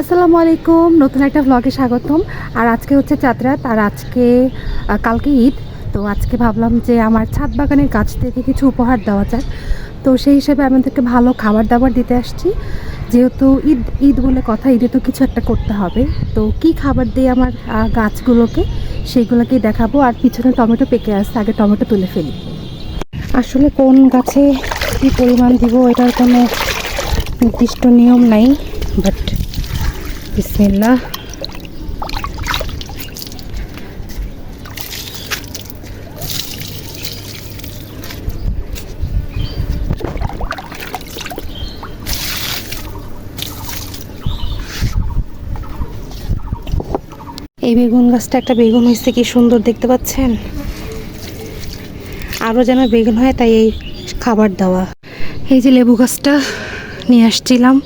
আসসালামু আলাইকুম, নতুন একটা ব্লগে স্বাগতম। আর আজকে হচ্ছে চাঁদরাত, আর আজকে কালকে ঈদ। তো আজকে ভাবলাম যে আমার ছাদ বাগানের গাছ থেকে কিছু উপহার দেওয়া যায় তো সেই হিসেবে আমি ওদেরকে ভালো খাবার দাবার দিতে আসছি। যেহেতু ঈদ ঈদ বলে কথা, ঈদে তো কিছু একটা করতে হবে। তো কি খাবার দিয়ে আমার গাছগুলোকে সেইগুলোকেই দেখাবো। আর পিছনে টমেটো পেকে আসছে, আগে টমেটো তুলে ফেলি। আসলে কোন গাছে কী পরিমাণ দিব, এটার কোনো নির্দিষ্ট নিয়ম নাই বাট বিসমিল্লাহ এই বেগুন গাছটা একটা বেগুন হয়েছে, কি সুন্দর দেখতে পাচ্ছেন? আরও যেন বেগুন হয়, তাই এই খাবার দেওয়া। এই যে লেবু গাছটা নিয়ে আসছিলাম।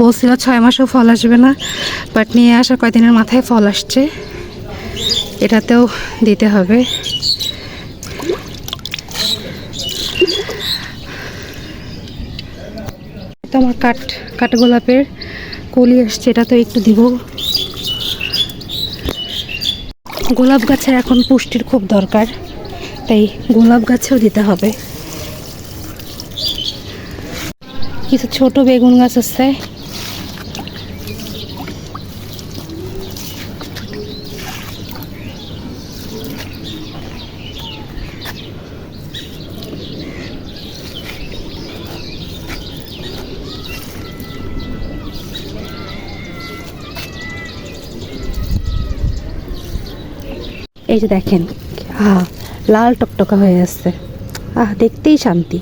বলছিল ছয় মাসেও ফল আসবে না বাট নিয়ে আসা কয়দিনের মাথায় ফল আসছে। এটাতেও দিতে হবে। আমার কাঠ কাঠ গোলাপের কলি আসছে, এটা তো একটু দিব। গোলাপ গাছের এখন পুষ্টির খুব দরকার, তাই গোলাপ গাছেও দিতে হবে। কিছু ছোট বেগুন গাছ আছে এই যে দেখেন, আহ, লাল টকটকা হয়ে আসছে আহ, দেখতেই শান্তি।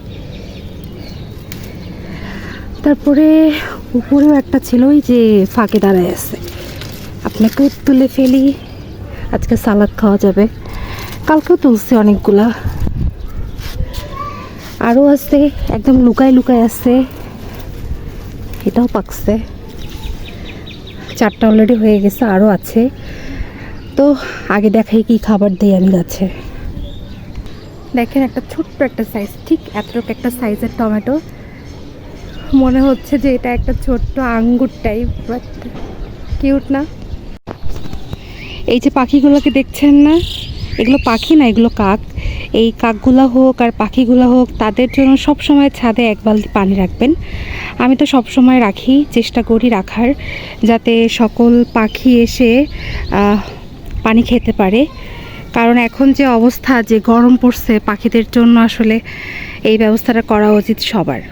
তারপরে উপরেও একটা ছিল ওই যে ফাঁকে দাঁড়ায় আছে। আপনাকেও তুলে ফেলি। আজকে সালাদ খাওয়া যাবে। কালকেও তুলছে অনেকগুলা। আরও আছে, একদম লুকায় লুকায় আছে। এটাও পাকছে। চারটা অলরেডি হয়ে গেছে, আরও আছে। তো আগে দেখাই কি খাবার দেই আমি গাছে। দেখেন একটা ছোট্ট একটা সাইজ ঠিক এতটুকু একটা সাইজের টমেটো মনে হচ্ছে যে এটা একটা ছোট্ট আঙ্গুর টাইপ বাট কিউট না। এই যে পাখিগুলোকে দেখছেন না? এগুলো পাখি না, এগুলো কাক। এই কাকগুলো হোক আর পাখিগুলো হোক, তাদের জন্য সব সময় ছাদে এক বালতি পানি রাখবেন। আমি তো সব সময় রাখি, চেষ্টা করি রাখার, যাতে সকল পাখি এসে পানি খেতে পারে। কারণ এখন যে অবস্থা, যে গরম পড়ছে, পাখিদের জন্য আসলে এই ব্যবস্থাটা করা উচিত সবার।